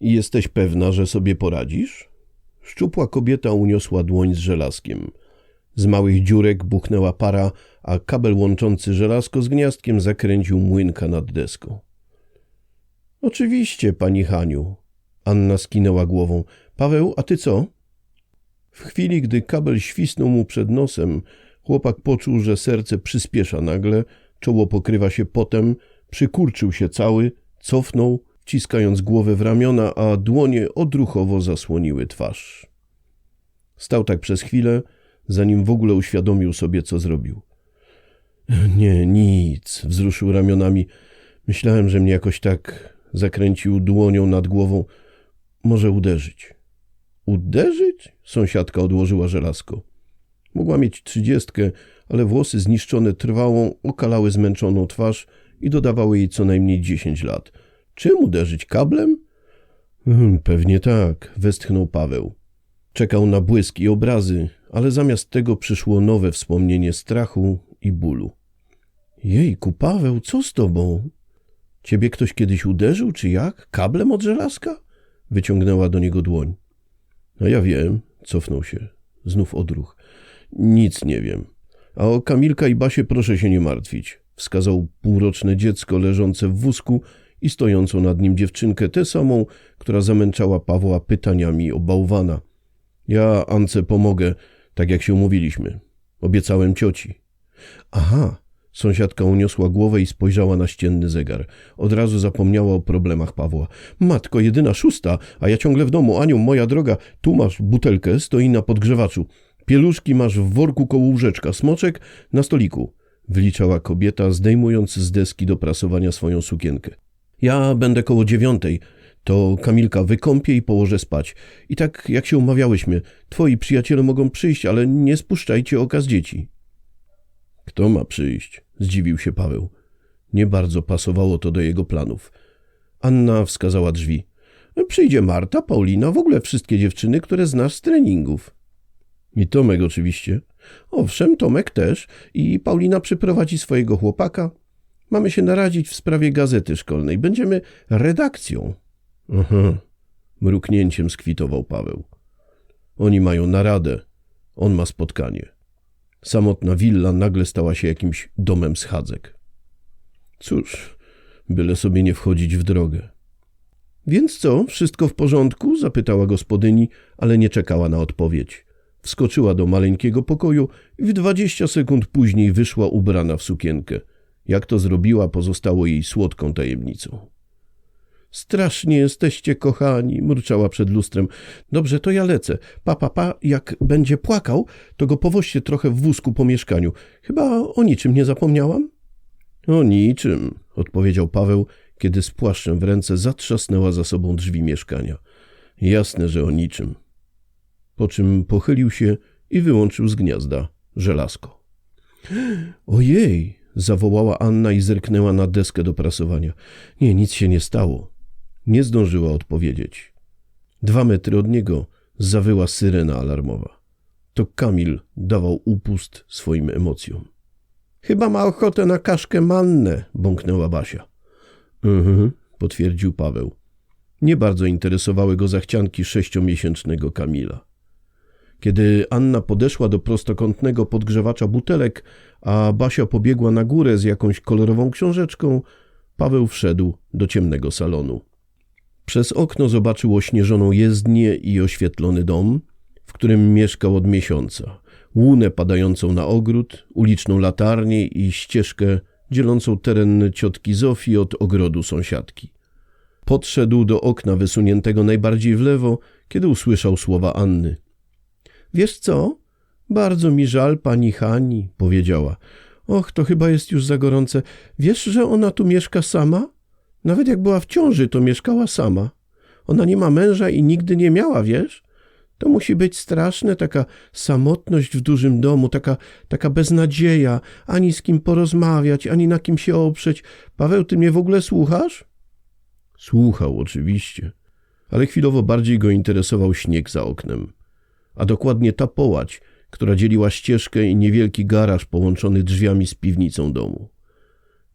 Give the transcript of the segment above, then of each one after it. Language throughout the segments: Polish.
I jesteś pewna, że sobie poradzisz? Szczupła kobieta uniosła dłoń z żelazkiem. Z małych dziurek buchnęła para, a kabel łączący żelazko z gniazdkiem zakręcił młynka nad deską. Oczywiście, pani Haniu. Anna skinęła głową. Paweł, a ty co? W chwili, gdy kabel świsnął mu przed nosem, chłopak poczuł, że serce przyspiesza nagle, czoło pokrywa się potem, przykurczył się cały, cofnął, wciskając głowę w ramiona, a dłonie odruchowo zasłoniły twarz. Stał tak przez chwilę, zanim w ogóle uświadomił sobie, co zrobił. Nie, nic, wzruszył ramionami. Myślałem, że mnie jakoś tak zakręcił dłonią nad głową. Może uderzyć. Uderzyć? Sąsiadka odłożyła żelazko. Mogła mieć trzydziestkę, ale włosy zniszczone trwałą okalały zmęczoną twarz i dodawały jej co najmniej dziesięć lat. Czym uderzyć? Kablem? Hmm, pewnie tak, westchnął Paweł. Czekał na błysk i obrazy, ale zamiast tego przyszło nowe wspomnienie strachu i bólu. Jejku, Paweł, co z tobą? Ciebie ktoś kiedyś uderzył, czy jak? Kablem od żelazka? Wyciągnęła do niego dłoń. No ja wiem, cofnął się. Znów odruch. Nic nie wiem. A o Kamilka i Basie proszę się nie martwić. Wskazał półroczne dziecko leżące w wózku i stojącą nad nim dziewczynkę, tę samą, która zamęczała Pawła pytaniami o bałwana. Ja Ance pomogę, tak jak się umówiliśmy. Obiecałem cioci. Aha, Sąsiadka uniosła głowę i spojrzała na ścienny zegar. Od razu zapomniała o problemach Pawła. Matko, jedyna szósta, a ja ciągle w domu. Aniu, moja droga, tu masz butelkę, stoi na podgrzewaczu. Pieluszki masz w worku koło łóżeczka, smoczek na stoliku. Wliczała kobieta, zdejmując z deski do prasowania swoją sukienkę. Ja będę koło dziewiątej. To Kamilka wykąpię i położę spać. I tak jak się umawiałyśmy, twoi przyjaciele mogą przyjść, ale nie spuszczajcie oka z dzieci. Kto ma przyjść? Zdziwił się Paweł. Nie bardzo pasowało to do jego planów. Anna wskazała drzwi. Przyjdzie Marta, Paulina, w ogóle wszystkie dziewczyny, które znasz z treningów. I Tomek oczywiście. Owszem, Tomek też. I Paulina przyprowadzi swojego chłopaka. Mamy się naradzić w sprawie gazety szkolnej. Będziemy redakcją. Aha. Mruknięciem skwitował Paweł. Oni mają naradę. On ma spotkanie. Samotna willa nagle stała się jakimś domem schadzek. Cóż, byle sobie nie wchodzić w drogę. Więc co, wszystko w porządku? zapytała gospodyni, ale nie czekała na odpowiedź. Wskoczyła do maleńkiego pokoju i w dwadzieścia sekund później wyszła ubrana w sukienkę. Jak to zrobiła, pozostało jej słodką tajemnicą. Strasznie jesteście kochani, murczała przed lustrem. Dobrze, to ja lecę. Papa, pa, pa, jak będzie płakał, to go powoźcie trochę w wózku po mieszkaniu. Chyba o niczym nie zapomniałam? O niczym, odpowiedział Paweł, kiedy z płaszczem w ręce zatrzasnęła za sobą drzwi mieszkania. Jasne, że o niczym. Po czym pochylił się i wyłączył z gniazda żelazko. Ojej, zawołała Anna i zerknęła na deskę do prasowania. Nie, nic się nie stało. Nie zdążyła odpowiedzieć. Dwa metry od niego zawyła syrena alarmowa. To Kamil dawał upust swoim emocjom. Chyba ma ochotę na kaszkę mannę, bąknęła Basia. Mhm, potwierdził Paweł. Nie bardzo interesowały go zachcianki sześciomiesięcznego Kamila. Kiedy Anna podeszła do prostokątnego podgrzewacza butelek, a Basia pobiegła na górę z jakąś kolorową książeczką, Paweł wszedł do ciemnego salonu. Przez okno zobaczył ośnieżoną jezdnię i oświetlony dom, w którym mieszkał od miesiąca, łunę padającą na ogród, uliczną latarnię i ścieżkę dzielącą teren ciotki Zofii od ogrodu sąsiadki. Podszedł do okna wysuniętego najbardziej w lewo, kiedy usłyszał słowa Anny. Wiesz co? Bardzo mi żal pani Hani, powiedziała. Och, to chyba jest już za gorące. Wiesz, że ona tu mieszka sama? Nawet jak była w ciąży, to mieszkała sama. Ona nie ma męża i nigdy nie miała, wiesz? To musi być straszne, taka samotność w dużym domu, taka, taka beznadzieja, ani z kim porozmawiać, ani na kim się oprzeć. Paweł, ty mnie w ogóle słuchasz? Słuchał, oczywiście, ale chwilowo bardziej go interesował śnieg za oknem, a dokładnie ta połać, która dzieliła ścieżkę i niewielki garaż połączony drzwiami z piwnicą domu.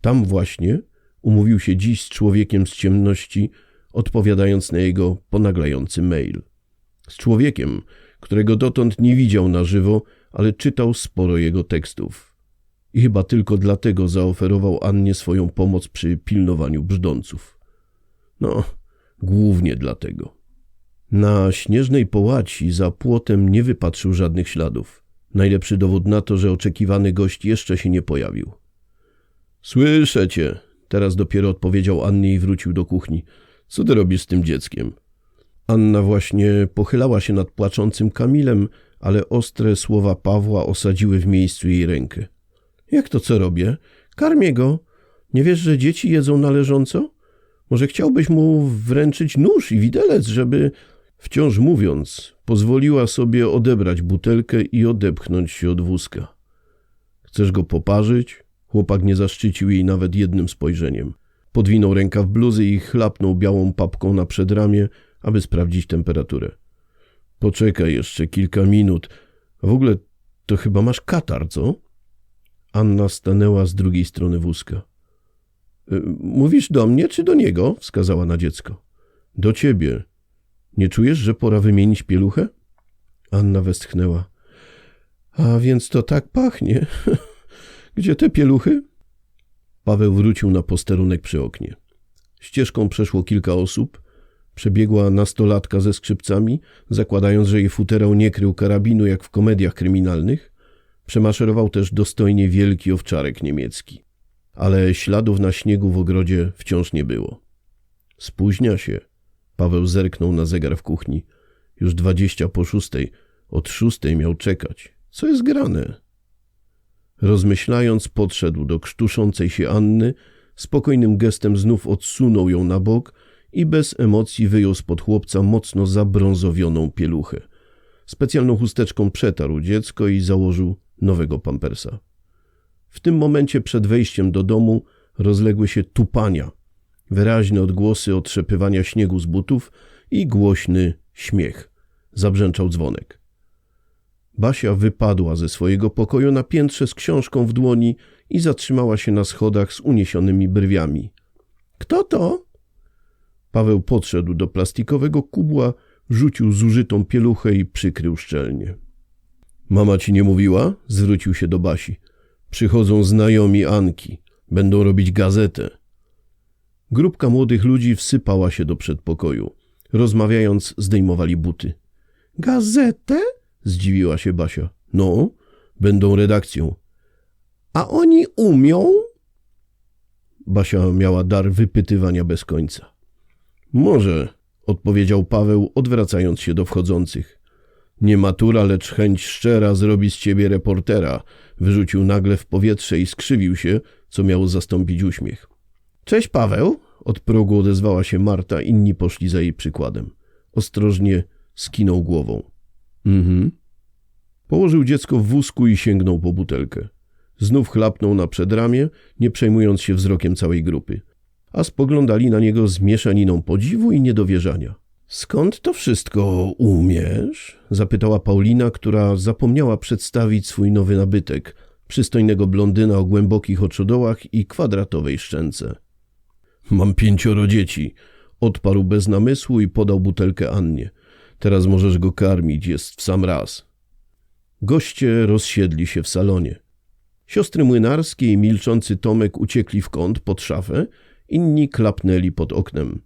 Tam właśnie umówił się dziś z człowiekiem z ciemności odpowiadając na jego ponaglający mail. Z człowiekiem, którego dotąd nie widział na żywo, ale czytał sporo jego tekstów. I chyba tylko dlatego zaoferował Annie swoją pomoc przy pilnowaniu brzdąców. No, głównie dlatego. Na śnieżnej połaci za płotem nie wypatrzył żadnych śladów. Najlepszy dowód na to, że oczekiwany gość jeszcze się nie pojawił. Słyszę cię, teraz dopiero odpowiedział Annie i wrócił do kuchni. Co ty robisz z tym dzieckiem? Anna właśnie pochylała się nad płaczącym Kamilem, ale ostre słowa Pawła osadziły w miejscu jej rękę. Jak to co robię? Karmię go. Nie wiesz, że dzieci jedzą należąco? Może chciałbyś mu wręczyć nóż i widelec, żeby... Wciąż mówiąc, pozwoliła sobie odebrać butelkę i odepchnąć się od wózka. Chcesz go poparzyć? Chłopak nie zaszczycił jej nawet jednym spojrzeniem. Podwinął rękaw bluzy i chlapnął białą papką na przedramię, aby sprawdzić temperaturę. Poczekaj jeszcze kilka minut. W ogóle to chyba masz katar, co? Anna stanęła z drugiej strony wózka. Y, Mówisz do mnie czy do niego? wskazała na dziecko. Do ciebie. Nie czujesz, że pora wymienić pieluchę? Anna westchnęła. A więc to tak pachnie. Gdzie te pieluchy? Paweł wrócił na posterunek przy oknie. Ścieżką przeszło kilka osób. Przebiegła nastolatka ze skrzypcami, zakładając, że jej futerał nie krył karabinu jak w komediach kryminalnych. Przemaszerował też dostojnie wielki owczarek niemiecki. Ale śladów na śniegu w ogrodzie wciąż nie było. Spóźnia się. Paweł zerknął na zegar w kuchni. Już dwadzieścia po szóstej. Od szóstej miał czekać. Co jest grane? Rozmyślając, podszedł do krztuszącej się Anny, spokojnym gestem znów odsunął ją na bok i bez emocji wyjął spod chłopca mocno zabrązowioną pieluchę. Specjalną chusteczką przetarł dziecko i założył nowego pampersa. W tym momencie przed wejściem do domu rozległy się tupania, wyraźne odgłosy otrzepywania śniegu z butów i głośny śmiech. Zabrzęczał dzwonek. Basia wypadła ze swojego pokoju na piętrze z książką w dłoni i zatrzymała się na schodach z uniesionymi brwiami. Kto to? Paweł podszedł do plastikowego kubła, rzucił zużytą pieluchę i przykrył szczelnie. Mama ci nie mówiła? Zwrócił się do Basi. Przychodzą znajomi Anki. Będą robić gazetę. Grupka młodych ludzi wsypała się do przedpokoju. Rozmawiając, zdejmowali buty. Gazetę? Zdziwiła się Basia. No, będą redakcją. A oni umią? Basia miała dar wypytywania bez końca. Może, odpowiedział Paweł, odwracając się do wchodzących. Nie matura, lecz chęć szczera zrobi z ciebie reportera. Wyrzucił nagle w powietrze i skrzywił się, co miało zastąpić uśmiech. Cześć, Paweł. Od progu odezwała się Marta, inni poszli za jej przykładem. Ostrożnie skinął głową. Mhm. Położył dziecko w wózku i sięgnął po butelkę. Znów chlapnął na przedramię, nie przejmując się wzrokiem całej grupy. A spoglądali na niego z mieszaniną podziwu i niedowierzania. Skąd to wszystko umiesz? zapytała Paulina, która zapomniała przedstawić swój nowy nabytek przystojnego blondyna o głębokich oczodołach i kwadratowej szczęce. Mam pięcioro dzieci, odparł bez namysłu i podał butelkę Annie. Teraz możesz go karmić, jest w sam raz. Goście rozsiedli się w salonie. Siostry młynarskie i milczący Tomek uciekli w kąt pod szafę, inni klapnęli pod oknem.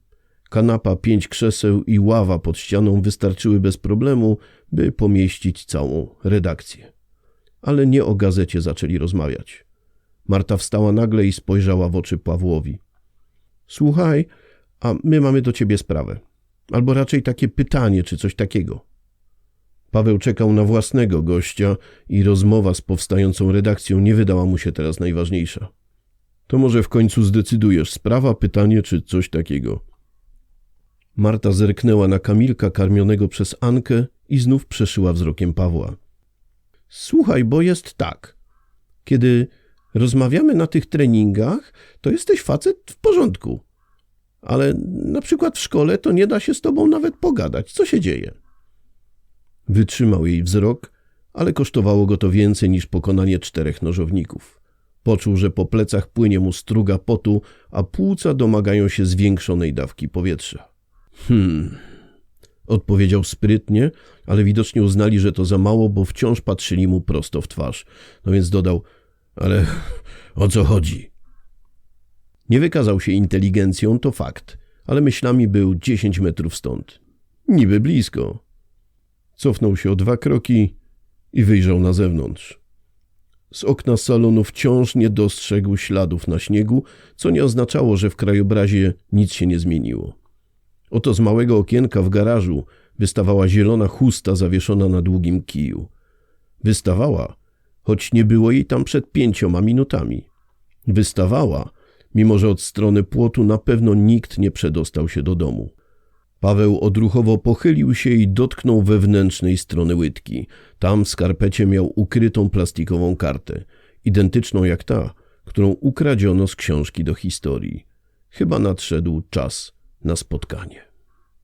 Kanapa, pięć krzeseł i ława pod ścianą wystarczyły bez problemu, by pomieścić całą redakcję. Ale nie o gazecie zaczęli rozmawiać. Marta wstała nagle i spojrzała w oczy Pawłowi. Słuchaj, a my mamy do ciebie sprawę. Albo raczej takie pytanie, czy coś takiego. Paweł czekał na własnego gościa i rozmowa z powstającą redakcją nie wydała mu się teraz najważniejsza. To może w końcu zdecydujesz, sprawa, pytanie czy coś takiego. Marta zerknęła na Kamilka karmionego przez Ankę i znów przeszyła wzrokiem Pawła. Słuchaj, bo jest tak. Kiedy rozmawiamy na tych treningach, to jesteś facet w porządku. Ale na przykład w szkole to nie da się z tobą nawet pogadać. Co się dzieje? Wytrzymał jej wzrok, ale kosztowało go to więcej niż pokonanie czterech nożowników. Poczuł, że po plecach płynie mu struga potu, a płuca domagają się zwiększonej dawki powietrza. Hmm. Odpowiedział sprytnie, ale widocznie uznali, że to za mało, bo wciąż patrzyli mu prosto w twarz. No więc dodał: Ale o co chodzi? Nie wykazał się inteligencją, to fakt, ale myślami był 10 metrów stąd. Niby blisko. Cofnął się o dwa kroki i wyjrzał na zewnątrz. Z okna salonu wciąż nie dostrzegł śladów na śniegu, co nie oznaczało, że w krajobrazie nic się nie zmieniło. Oto z małego okienka w garażu wystawała zielona chusta zawieszona na długim kiju. Wystawała, choć nie było jej tam przed pięcioma minutami. Wystawała, mimo że od strony płotu na pewno nikt nie przedostał się do domu. Paweł odruchowo pochylił się i dotknął wewnętrznej strony łydki. Tam w skarpecie miał ukrytą plastikową kartę, identyczną jak ta, którą ukradziono z książki do historii. Chyba nadszedł czas na spotkanie.